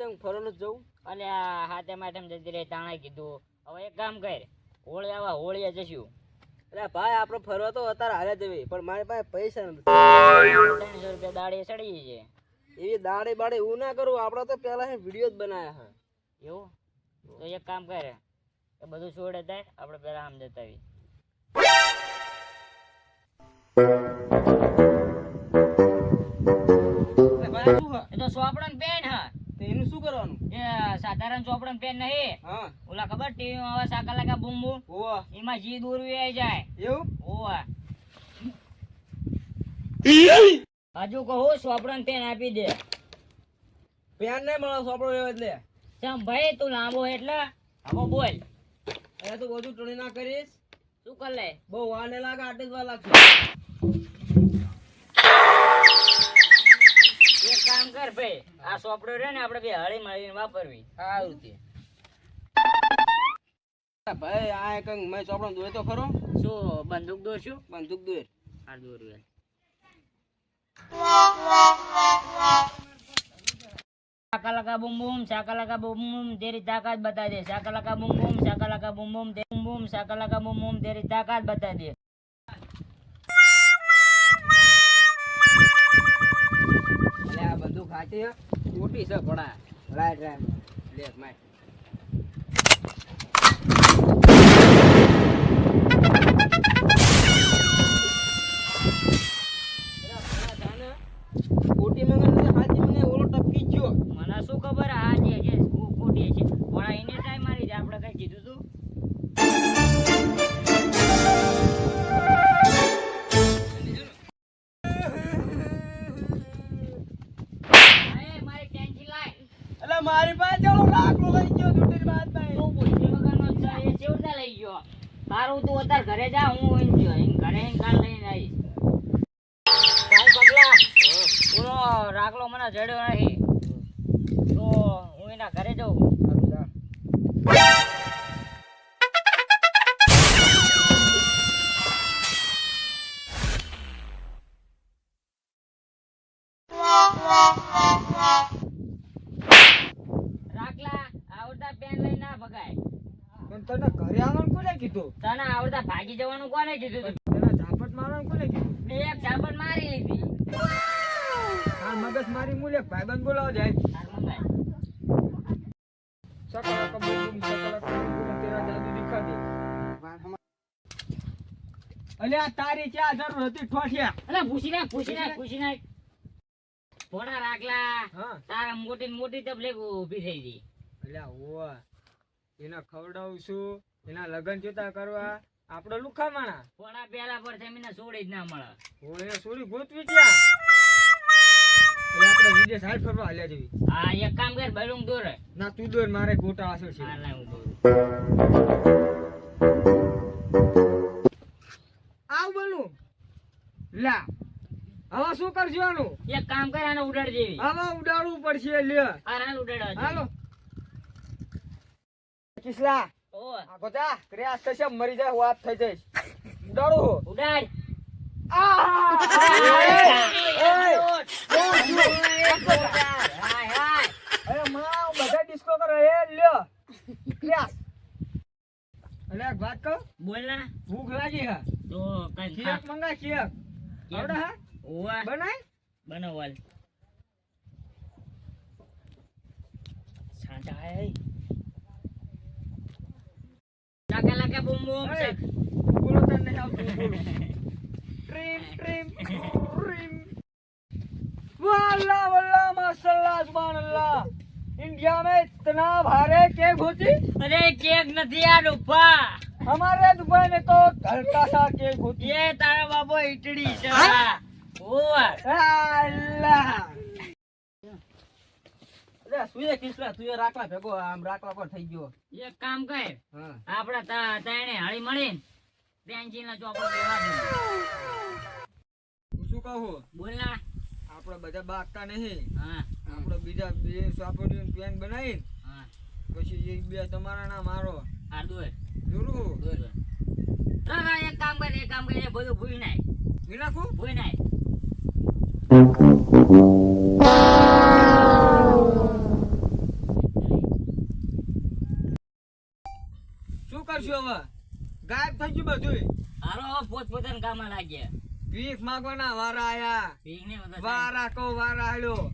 ચમ ફરવાનું જવું અને આ હાથે માથે જતી રહી તાણે કીધું. હવે એક કામ કર હોળી આવા હોળીએ જશું. એટલે ભાઈ આપણે ફરવા તો અત્યારે હાલે જવી પણ મારી પાસે પૈસા નથી. ત્રણસો રૂપિયા દાડી ચડી છે. એવી દાડી બાડી એવું ના કરું આપણે તો પહેલા વીડિયો જ બનાવ્યા હા. એવું? તો એક કામ કર એ બધું છોડે થાય આપણે પેલા આમ જતા આવી એ તો પેન એનું શું કરવાનું? એ સાધારણ ચોપડન પેન નહીં. હા. ઓલા ખબર ટીવી માં આવે સાકા લાગા બૂમ બૂમ ઓવા. એમાં જી દોરવી આવી જાય. એવું? ઓવા. હજુ કહું ચોપડન પેન આપી દે. પેન નહીં મળે ચોપડો લેવા એટલે. ચમ ભાઈ તું લાંબો એટલે? હવે બોલ. હવે તું બધું ટણી ના કરીશ. શું કર લે? બહુ વાર લાગે આટલી જ વાર લાગશે. કર ભાઈ આ સોપડો રે ને આપણે બે હળી મળીને વાપરવી. સારું તે. ભાઈ આ એક મેં ચોપડો દોય તો ખરો. શું બંદૂક દોરશું બંદૂક દોર. આ દોર શાકા લકા બૂમ બૂમ શાકા લકા બૂમ બૂમ તેરી તાકાત બતા દે. શાકા લકા બૂમ બૂમ શાકા લકા બૂમ બૂમ બૂમ બૂમ શાકા લકા બૂમ બૂમ તેરી તાકાત બતા દે. હે મોટી છે ઘોડા રાઈટ રાઈટ લે માય. ખોટી મંગન મને ઓલો ટપકી મને શું ખબર મારી પાસે ચાલો લાકડો લઈ ગયો દૂધી બાદ ભાઈ. તું પૂછ્યા વગરનો છે, એ ચેવડા લઈ ગયો? તારું તું અત્યારે ઘરે જા હું એમ ગયો અહીં ઘરે અહીં કાલ લઈને આવીશ. ભાઈ પગલા પૂરો રાખલો મને જડ્યો નહીં તો હું એના ઘરે જાઉં. રાખલા આવડતા પેન ના ભગાય. પણ તને ઘરે આવવાનું કોને કીધું? તને આવડતા ભાગી જવાનું કોને કીધું તને ઝાપટ મારવાનું કોને કીધું? બે એક ઝાપટ મારી લીધી. આ મગજ મારી મૂલે ભાઈબંધ બોલાવો જાય. તાર મંગાય સકલ કબૂમ તેરા જાદુ દિખા દે અલે આ તારી ક્યાં જરૂર હતી? ઠોઠિયા. અલા પૂછી નાખ પૂછી નાખ પૂછી નાખ. થોડા રાખલા. તારા મોટી મોટી તબલેક ઊભી થઈ ગઈ. ઓવા એને ખવડાવું છું એના લગન જોતા કરવા આપડે લુખા માણા થોડા પેલા પર જમીને છોડી જ ના મળે. ગોતવી ત્યાં એટલે આપણે વિદેશ હાલ ફરવા હાલ્યા જેવી. હા એક કામ કર બલૂન દોર. ના તું દોર મારે ગોટા અસર છે. હા દોરું. આવ બોલું લા હવે શું કરશું આનું એક કામ કર આને ઉડાડ હવે ઉડાડવું પડશે લે આ હાલ ઉડાડવા હાલો. કિસલા ઓ આ ગોજા ક્રિયા થશે મરી જાય વાત થઈ જઈશ. ઉડાડું ઉડાડ. હાય. હે લાગે લાગે બૂમ બૂમ અરે, બોલો તને નહીં આવતું બોલો ટ્રીમ ટ્રીમ ટ્રીમ वाला वाला माशाल्लाह सुभान अल्लाह इंडिया में इतना भारे केक होती અરે કેક નથી આ ડુફા हमारे दुबई में तो हल्का सा केक होती એ તારા બાપો ઈટડી છે હા? ઓવા अल्लाह અરે સુયે કિસલા તું રાખલા ભેગો આમ રાખલા પર થઈ ગયો. એક કામ કર હા. તાણે હળી મળીને પેન્સિલ ના ચોપડો લેવા દે. શું કહું બોલ ના આપણે બધા બાગતા નહીં. હા. આપણે બીજા બે સાપડીઓ પેન બનાવીને હા. પછી એક બે તમારા ના મારો આ દોર. જોરું દોર દોર. ના ના એક કામ કર એક કામ કર એ બધું ભૂઈ નાખ? વિનાખું ભૂઈ નાખ કરશું હવે? ગાયબ થઈ ગયું બધું હારો હવે પોતપોતાના કામમાં લાગ્યા. ભીખ માગવાના વારા આયા. વારા કો વારા આવ્યો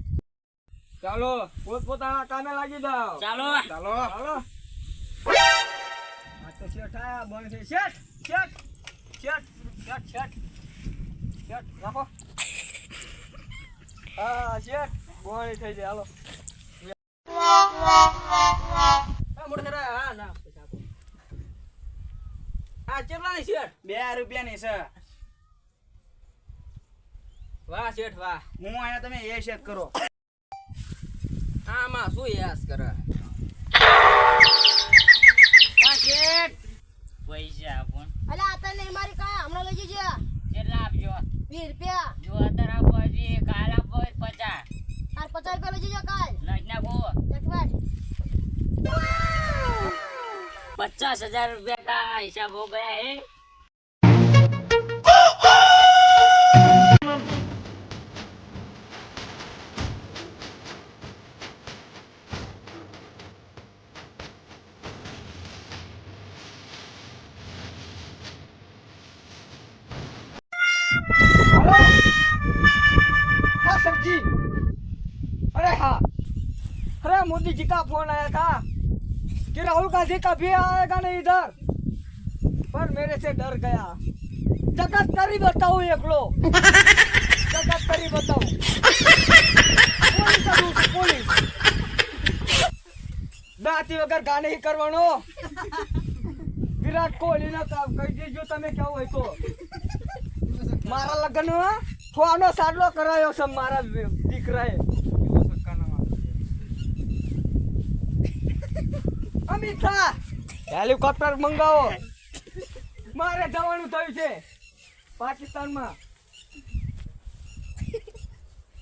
ચાલો પોતપોતાના કામે લાગી જાઓ. ચાલો. ચાલો. ચાલો. આ તો શેઠ આયા બંધ છે શેઠ શેઠ શેઠ શેઠ શેઠ શેઠ રાખો. હા શેઠ બંધ થઈ જાય હાલો હા, મોટા સર, હા, ના, પૈસા આપો. હા, કેટલાની શેઠ? બે રૂપિયા ની છે. વાહ શેઠ વાહ. હું આયા તમે એ શેઠ કરો. આમાં શું યાસ કરે? રૂપિયા. લઈ જજો કાલ. લઈ નાખો. દેખવાડ પચાસ હજાર રૂપિયા કા હિસાબ હો ગયા હે? हाँ सब्जी अरे हाँ अरे मोदी जी का फोन आया था कि राहुल गांधी कभी आएगा नहीं इधर पर मेरे से डर गया जगत करी बताओ एक लो जगत करी बताओ પોલીસ આવું છું, પોલીસ દાંતી વગર ગાને હી કરવાનો વિરાટ કોહલી ના કામ કહી દેજો તમે કેવું હોય તો મારા લગ્ન ફોનો સાડલો કરાયો છે મારા દીકરાએ. અમિત, હેલિકોપ્ટર મંગાવો. મારે જવાનું થયું છે પાકિસ્તાનમાં.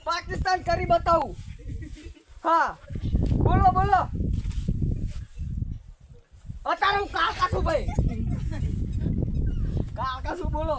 પાકિસ્તાન કરી બતાવું. હા, બોલો બોલો. અત્યારે હું કાકા છું ભાઈ. કાકા છું બોલો.